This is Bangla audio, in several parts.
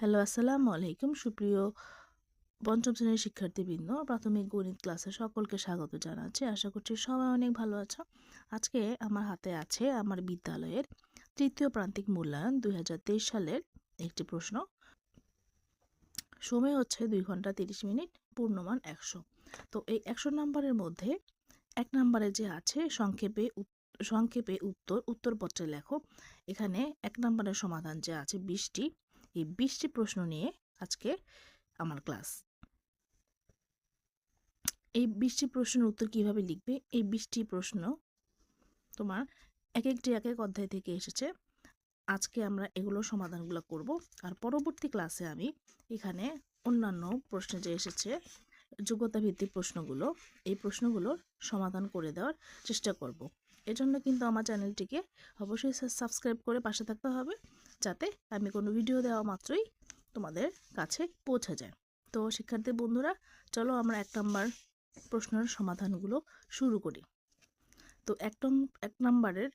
হ্যালো, আসসালামু আলাইকুম। সুপ্রিয় পঞ্চম শ্রেণির শিক্ষার্থীবৃন্দ, প্রাথমিক গণিত ক্লাসে সকলকে স্বাগত জানাচ্ছি। আশা করছি সবাই অনেক ভালো আছো। আজকে আমার হাতে আছে আমার বিদ্যালয়ের তৃতীয় প্রান্তিক মূল্যায়ন দুই হাজার তেইশ সালের একটি প্রশ্ন। সময় হচ্ছে দুই ঘণ্টা তিরিশ মিনিট, পূর্ণমান একশো। তো এই একশো নাম্বারের মধ্যে এক নাম্বারে যে আছে, সংক্ষেপে সংক্ষেপে উত্তর উত্তরপত্রে লেখো। এখানে এক নাম্বারের সমাধান যে আছে, বিশটি। এই বিশটি প্রশ্ন নিয়ে আজকে আমার ক্লাস। এই বিশটি প্রশ্নের উত্তর কীভাবে লিখবে? এই বিশটি প্রশ্ন তোমার এক একটি এক এক অধ্যায় থেকে এসেছে। আজকে আমরা এগুলো সমাধানগুলো করব। আর পরবর্তী ক্লাসে আমি এখানে অন্যান্য প্রশ্নে যে এসেছে যোগ্যতা ভিত্তিক প্রশ্নগুলো, এই প্রশ্নগুলোর সমাধান করে দেওয়ার চেষ্টা করব। এজন্য কিন্তু আমার চ্যানেলটিকে অবশ্যই সাবস্ক্রাইব করে পাশে থাকতে হবে। যাতে আমি কোনো ভিডিও দেওয়া মাত্রই তোমাদের কাছে পৌঁছে যায়। তো শিক্ষার্থী বন্ধুরা, চলো আমরা এক নম্বর প্রশ্নের সমাধানগুলো শুরু করি। তো এক এক নম্বরের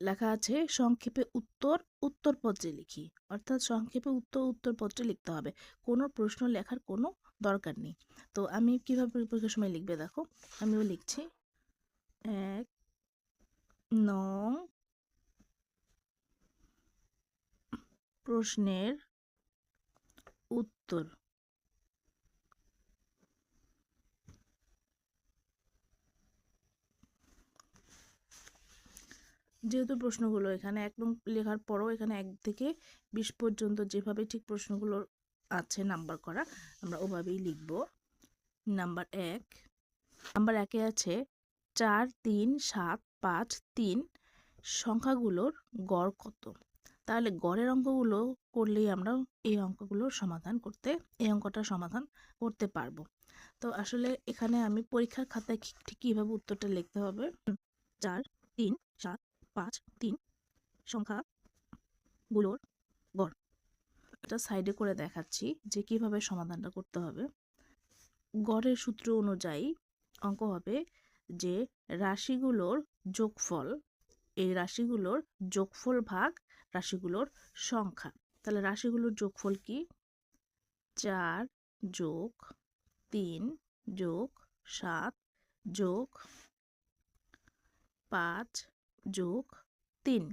লেখা আছে, সংক্ষেপে উত্তর উত্তরপত্রে লিখি। অর্থাৎ সংক্ষেপে উত্তর উত্তরপত্রে লিখতে হবে। কোনো প্রশ্ন লেখার কোনো দরকার নেই। তো আমি কীভাবে পরীক্ষার সময় লিখবে দেখো? আমিও লিখছি। এক নং প্রশ্নের উত্তর। যেহেতু প্রশ্নগুলো এখানে এক নং লেখার পরও এখানে এক থেকে বিশ পর্যন্ত যেভাবে ঠিক প্রশ্নগুলো আছে নাম্বার করা, আমরা ওভাবেই লিখব। নাম্বার এক, নাম্বার একে আছে চার, তিন, সাত, পাঁচ, তিন, সংখ্যাগুলোর গড় কত? তাহলে গড়ের অঙ্কগুলো করলেই আমরা এই অঙ্কগুলোর সমাধান করতে, এই অঙ্কটার সমাধান করতে পারব। তো আসলে এখানে আমি পরীক্ষার খাতায় ঠিক ঠিক কীভাবে উত্তরটা লিখতে হবে? চার, তিন, সাত, পাঁচ, তিন সংখ্যাগুলোর গড়। এটা সাইডে করে দেখাচ্ছি যে কীভাবে সমাধানটা করতে হবে। গড়ের সূত্র অনুযায়ী অঙ্ক হবে যে রাশিগুলোর যোগফল, এই রাশিগুলোর যোগফল ভাগ রাশিগুলোর সংখ্যা। তাহলে রাশিগুলোর যোগফল কি? চার যোগ তিন যোগ সাত যোগ পাঁচ যোগ তিন।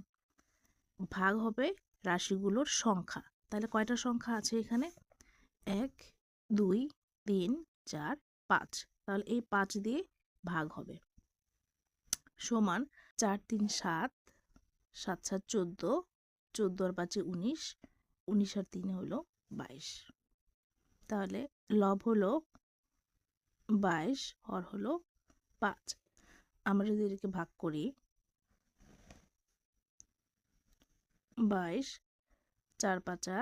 ভাগ হবে রাশিগুলোর সংখ্যা। তাহলে কয়টা সংখ্যা আছে এখানে? এক, দুই, তিন, চার, পাঁচ। তাহলে এই পাঁচ দিয়ে ভাগ হবে। সমান চার তিন সাত সাত সাত চোদ্দ চোদ্দ আর পাঁচে উনিশ উনিশ আর তিনে হলো বাইশ। তাহলে লব হলো বাইশ, হর হলো পাঁচ। আমরা যদি এটাকে ভাগ করি, বাইশ, চার পাঁচা,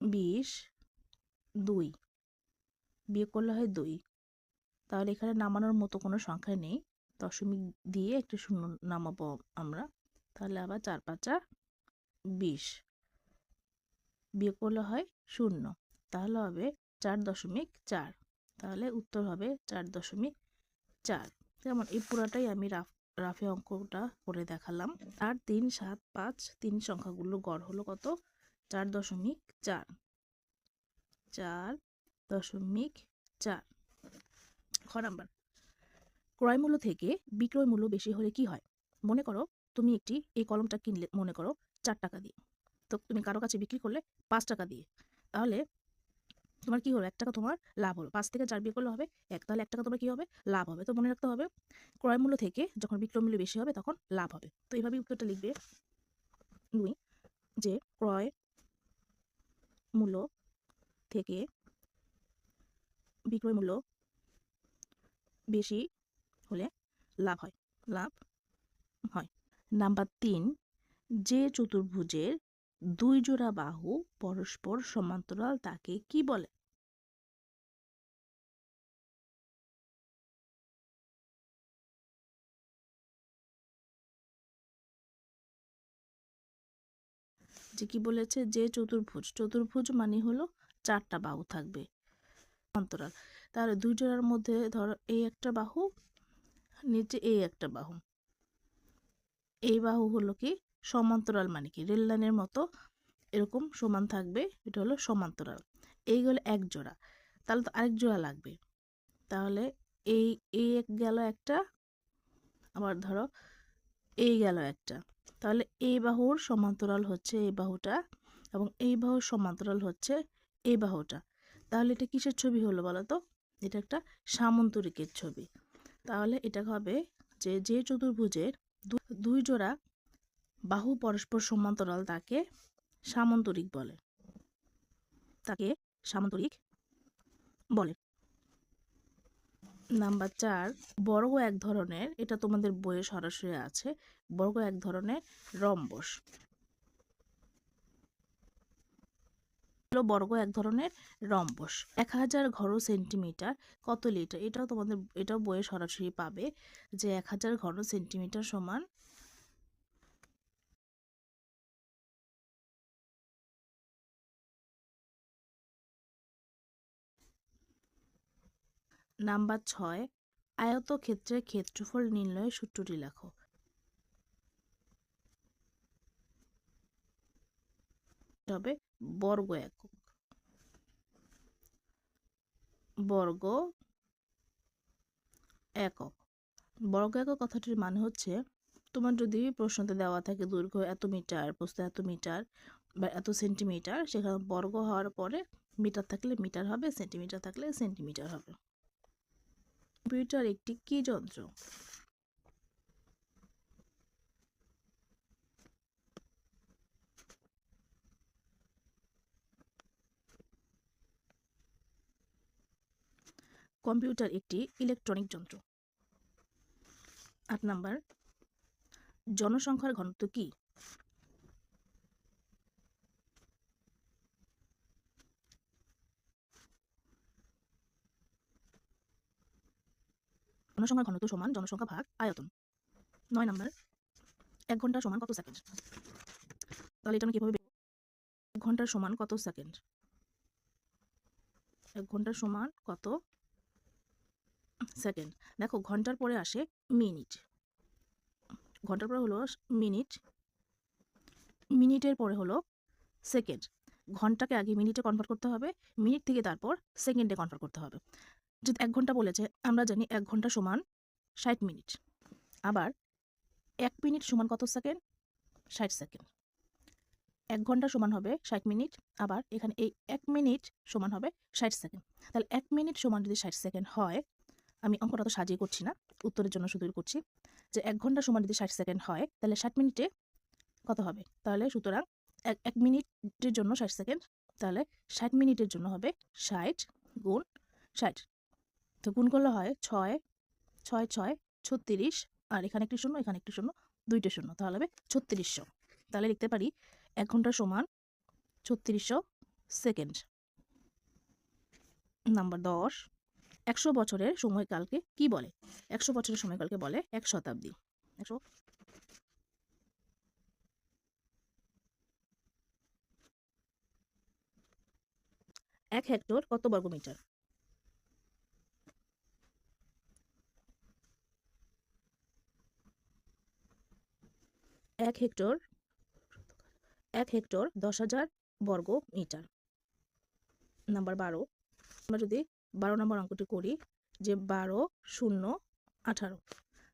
বিশ, দুই। বিয়ে করলে হয় দুই। তাহলে এখানে নামানোর মতো কোনো সংখ্যা নেই। দশমিক দিয়ে একটা শূন্য নামাবো আমরা। তাহলে আবার চার পাঁচা বিশ। বিয়োগ করলে হয় শূন্য। তাহলে হবে চার দশমিক চার। তাহলে উত্তর হবে চার দশমিক চার। যেমন এই পুরাটাই আমি রাফ, রাফে অঙ্কটা করে দেখালাম। আর তিন, সাত, পাঁচ, তিন সংখ্যাগুলো গড় হলো কত? চার দশমিক চার। চার দশমিক চার। খ নাম্বার। ক্রয় মূল্য থেকে বিক্রয় মূল্য বেশি হলে কি হয়? মনে করো তুমি একটি, এই কলমটা কিনলে মনে করো চার টাকা দিয়ে। তো তুমি কারও কাছে বিক্রি করলে পাঁচ টাকা দিয়ে। তাহলে তোমার কি হলো এক টাকা তোমার লাভ হলো। পাঁচ থেকে চার বিয়ে করলে হবে এক, তাহলে এক টাকা তোমার কি হবে? লাভ হবে। তো মনে রাখতে হবে, ক্রয় মূল্য থেকে যখন বিক্রয় মূল্য বেশি হবে তখন লাভ হবে। তো এইভাবেই উত্তরটা লিখবে দুই, যে ক্রয় মূল্য থেকে বিক্রয় মূল্য বেশি হলে লাভ হয়। লাভ হয়। নাম্বার তিন যে চতুর্ভুজের দুই জোড়া বাহু পরস্পর সমান্তরাল তাকে কি বলে? যে কি বলেছে? যে চতুর্ভুজ। চতুর্ভুজ মানে হলো চারটা বাহু থাকবে সমান্তরাল। তাহলে দুই জোড়ার মধ্যে ধরো এই একটা বাহু, নিচে এই একটা বাহু। এই বাহু হলো কি? সমান্তরাল মানে কি? রেল লাইনের মতো এরকম সমান থাকবে, এটা হলো সমান্তরাল। এই হলো এক জোড়া। তাহলে তো আরেক জোড়া লাগবে। তাহলে এই এই এক গেল একটা, আবার ধরো এই গেল একটা। তাহলে এই বাহুর সমান্তরাল হচ্ছে এই বাহুটা এবং এই বাহুর সমান্তরাল হচ্ছে এই বাহুটা। তাহলে এটা কিসের ছবি হলো বলো তো? এটা একটা সামন্তরিকের ছবি। তাহলে এটা হবে যে যে চতুর্ভুজের দুই জোড়া বাহু পরস্পর সমান্তরাল তাকে সামন্তরিক বলে। তাকে সামন্তরিক বলে। নাম্বার চার, বর্গ এক ধরনের, এটা তোমাদের বইয়ে সরাসরি আছে, বর্গ এক ধরনের রম্বস। বর্গ এক ধরনের রম্বস। এক হাজার ঘন সেন্টিমিটার কত লিটার? এটাও তোমাদের, এটাও বইয়ে সরাসরি পাবে যে এক হাজার ঘন সেন্টিমিটার সমান নাম্বার ছয়, আয়তক্ষেত্রের ক্ষেত্রফল নির্ণয়ের সূত্রটি লেখো। তবে বর্গ একক। বর্গ একক। বর্গ একক কথাটির মানে হচ্ছে, তোমার যদি প্রশ্নতে দেওয়া থাকে দৈর্ঘ্য এত মিটার, প্রস্থ এত মিটার বা এত সেন্টিমিটার, সেখানে বর্গ হওয়ার পরে মিটার থাকলে মিটার হবে, সেন্টিমিটার থাকলে সেন্টিমিটার হবে। কম্পিউটার একটি কি যন্ত্র? কম্পিউটার একটি ইলেকট্রনিক যন্ত্র। আট নাম্বার জনসংখ্যার ঘনত্ব কি? জনসংখ্যার ঘনত্ব সমান জনসংখ্যা ভাগ আয়তন। নয় নাম্বার, এক ঘণ্টা সমান কত সেকেন্ড? তাহলে এটা আমি কীভাবে? এক ঘণ্টার সমান কত সেকেন্ড? এক ঘণ্টার সমান কত সেকেন্ড? দেখো, ঘণ্টার পরে আসে মিনিট। ঘণ্টার পরে হলো মিনিট, মিনিটের পরে হলো সেকেন্ড। ঘন্টাকে আগে মিনিটে কনভার্ট করতে হবে, মিনিট থেকে তারপর সেকেন্ডে কনভার্ট করতে হবে। যদি এক ঘণ্টা বলেছে, আমরা জানি এক ঘণ্টা সমান ষাট মিনিট। আবার এক মিনিট সমান কত সেকেন্ড? ষাট সেকেন্ড। এক ঘণ্টা সমান হবে ষাট মিনিট, আবার এখানে এই এক মিনিট সমান হবে ষাট সেকেন্ড। তাহলে এক মিনিট সমান যদি ষাট সেকেন্ড হয়, আমি অঙ্কটা তো সাজিয়ে করছি না, উত্তরের জন্য শুধুই করছি, যে এক ঘণ্টা সমান যদি ষাট সেকেন্ড হয়, তাহলে ষাট মিনিটে কত হবে? তাহলে সুতরাং এক এক মিনিটের জন্য ষাট সেকেন্ড, তাহলে ষাট মিনিটের জন্য হবে ষাট গুণ ষাট। তো গুণ করলে হয় ছয় ছয় ছয়, ছত্রিশ, আর এখানে একটি শূন্য, এখানে একটি শূন্য, দুইটা শূন্য, তাহলে হবে ছত্রিশশো। তাহলে লিখতে পারি এক ঘণ্টা সমান ছত্রিশশো সেকেন্ড। নাম্বার দশ, একশো বছরের সময়কালকে কি বলে? একশো বছরের সময়কালকে বলে এক শতাব্দী। একশো এক হেক্টর কত বর্গমিটার? এক হেক্টর এক হেক্টর দশ হাজার বর্গ মিটার। নাম্বার বারো, আমরা যদি বারো নম্বর অঙ্কটি করি, যে বারো শূন্য আঠারো,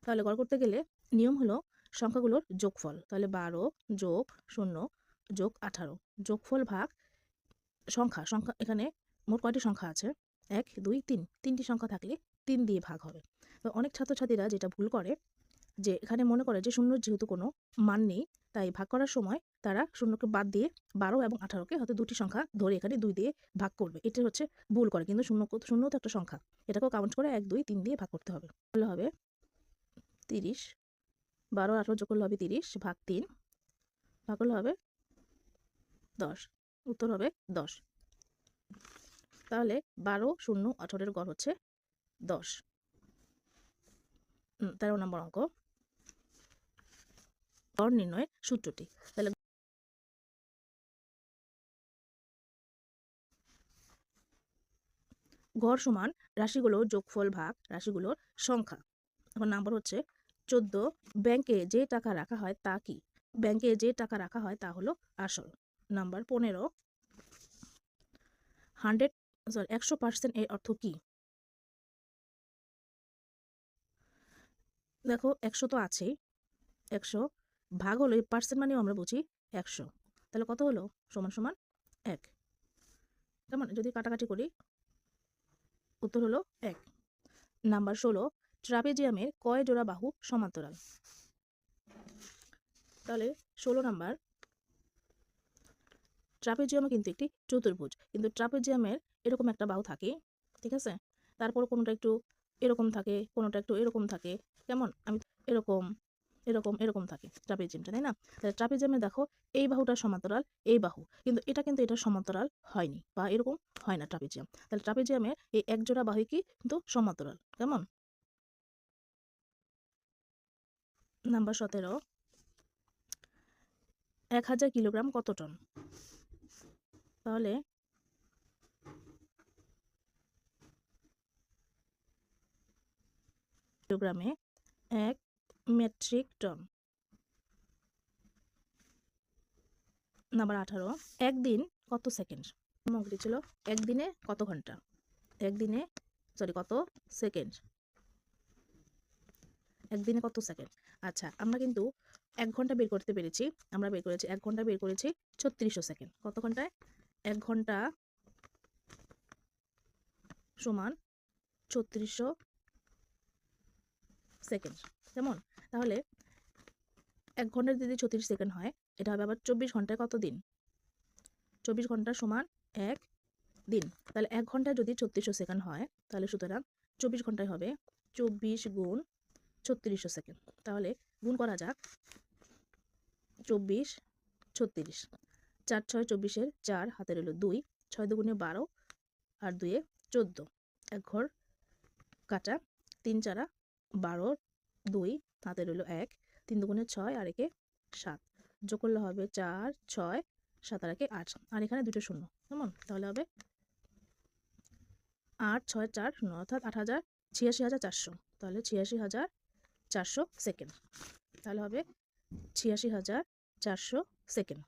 তাহলে গড় করতে গেলে নিয়ম হলো সংখ্যাগুলোর যোগফল। তাহলে বারো যোগ শূন্য যোগ আঠারো, যোগফল ভাগ সংখ্যা সংখ্যা এখানে মোট কয়টি সংখ্যা আছে? এক, দুই, তিন, তিনটি সংখ্যা থাকলে তিন দিয়ে ভাগ হবে। অনেক ছাত্রছাত্রীরা যেটা ভুল করে যে এখানে মনে করে যে শূন্যর যেহেতু কোনো মান নেই, তাই ভাগ করার সময় তারা শূন্যকে বাদ দিয়ে বারো এবং আঠারোকে হয়তো দুটি সংখ্যা ধরে এখানে দুই দিয়ে ভাগ করবে। এটা হচ্ছে ভুল করে, কিন্তু শূন্য শূন্য তো একটা সংখ্যা। এটাকেও কাউন্ট করে এক, দুই, তিন দিয়ে ভাগ করতে হবে। তাহলে হবে তিরিশ, বারো আঠারো যোগ করলে হবে তিরিশ, ভাগ তিন, ভাগ করলে হবে দশ। উত্তর হবে দশ। তাহলে বারো, শূন্য, আঠারোর গড় হচ্ছে দশ। তেরো নম্বর অঙ্ক। গড় নির্ণয়ের সূত্রটি। তাহলে গড় সমান রাশিগুলোর যোগফল ভাগ রাশিগুলোর সংখ্যা। এখন নাম্বার হচ্ছে চোদ্দ। ব্যাংকে যে টাকা রাখা হয় তা কি? ব্যাংকে যে টাকা রাখা হয় তা হলো আসল। নাম্বার পনেরো। হান্ড্রেড সরি একশো পার্সেন্ট এর অর্থ কি? দেখো, একশো তো আছেই। একশো ভাগ হলো পার্সেন্ট মানেও আমরা বুঝি একশো। তাহলে কত হলো? সমান সমান এক। কেমন যদি কাটাকাটি করি, উত্তর হলো এক। নাম্বার ষোলো, ট্রাপেজিয়ামের কয় জোড়া বাহু সমান্তরাল? তাহলে ষোলো নাম্বার, ট্রাপেজিয়ামও কিন্তু একটি চতুর্ভুজ, কিন্তু ট্রাপেজিয়ামের এরকম একটা বাহু থাকে, ঠিক আছে? তারপর কোনোটা একটু এরকম থাকে, কোনোটা একটু এরকম থাকে, কেমন? আমি এরকম এরকম এরকম থাকে ট্রাপেজিয়ামটা, তাই না? তাহলে ট্রাপেজিয়ামে দেখো এই বাহুটা সমান্তরাল এই বাহু। কিন্তু এটা কিন্তু এটা সমান্তরাল হয়নি বা এরকম হয় না ট্রাপেজিয়াম। তাহলে ট্রাপেজিয়ামের এই এক জোড়া বাহু কি? কিন্তু সমান্তরাল। কেমন? নাম্বার সতেরো। এক হাজার কিলোগ্রাম কত টন? তাহলে কিলোগ্রামে এক মেট্রিক টন নাম্বার আঠারো, একদিন কত সেকেন্ড সামগ্রী ছিল, একদিনে কত ঘণ্টা? একদিনে সরি কত সেকেন্ড একদিনে কত সেকেন্ড আচ্ছা আমরা কিন্তু এক ঘণ্টা বের করতে পেরেছি, আমরা বের করেছি, এক ঘণ্টা বের করেছি ছত্রিশশো সেকেন্ড কত ঘন্টায়? এক ঘণ্টা সমান ছত্রিশশো সেকেন্ড কেমন? তাহলে এক ঘন্টায় যদি ছত্রিশ সেকেন্ড হয়, এটা হবে আবার চব্বিশ ঘন্টায় কত দিন? চব্বিশ ঘণ্টা সমান এক দিন। তাহলে এক ঘন্টায় যদি ছত্রিশশো সেকেন্ড হয়, তাহলে সুতরাং চব্বিশ ঘন্টায় হবে চব্বিশ গুণ ছত্রিশশো সেকেন্ড। তাহলে গুণ করা যাক চব্বিশ ছত্রিশ। চার ছয় চব্বিশের চার হাতে রইল দুই, ছয় দুগুণে বারো আর দুয়ে চোদ্দ। এক ঘর কাটা, তিন চারা বারো দুই হাতে রইল এক, তিন দুগুণে ছয় আর একে সাত। যোগ করলে হবে চার, ছয়, সাত আর একে আট। আর এখানে দুটো শূন্য, কেমন? তাহলে হবে আট, ছয়, চার, শূন্য, অর্থাৎ আট হাজার ছিয়াশি হাজার চারশো। তাহলে ছিয়াশি হাজার চারশো সেকেন্ড। তাহলে হবে ছিয়াশি হাজার চারশো সেকেন্ড।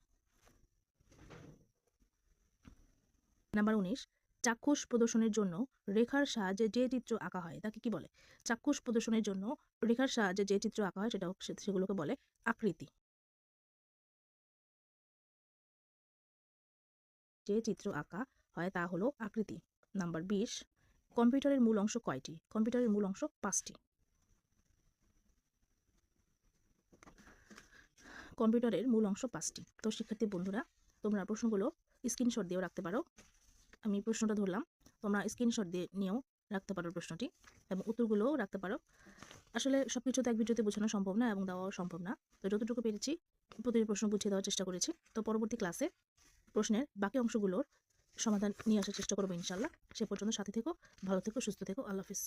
নাম্বার উনিশ চাক্ষুষ প্রদর্শনের জন্য রেখার সাহায্যে যে চিত্র আঁকা হয়, তাকে কি বলে? চাক্ষুষ প্রদর্শনের জন্য রেখার সাহায্যে যে চিত্র আঁকা হয় সেটা সেগুলোকে বলে আকৃতি। যে চিত্র আঁকা হয়, তা হলো আকৃতি। নাম্বার বিশ, কম্পিউটারের মূল অংশ কয়টি? কম্পিউটারের মূল অংশ পাঁচটি। কম্পিউটারের মূল অংশ পাঁচটি। তো শিক্ষার্থী বন্ধুরা, তোমরা প্রশ্নগুলো স্ক্রিনশট দিয়েও রাখতে পারো। আমি প্রশ্নটা ধরলাম, তোমরা স্ক্রিনশট দিয়ে নিয়েও রাখতে পারো প্রশ্নটি এবং উত্তরগুলোও রাখতে পারো। আসলে সব কিছু তো এক ভিডিওতে বোঝানো সম্ভব না এবং দেওয়াও সম্ভব না। তো যতটুকু পেরেছি, প্রতিটি প্রশ্ন বুঝিয়ে দেওয়ার চেষ্টা করেছি। তো পরবর্তী ক্লাসে প্রশ্নের বাকি অংশগুলোর সমাধান নিয়ে আসার চেষ্টা করব ইনশাল্লাহ সে পর্যন্ত সাথে থেকো, ভালো থেকো, সুস্থ থেকো। আল্লাহ হাফিজ।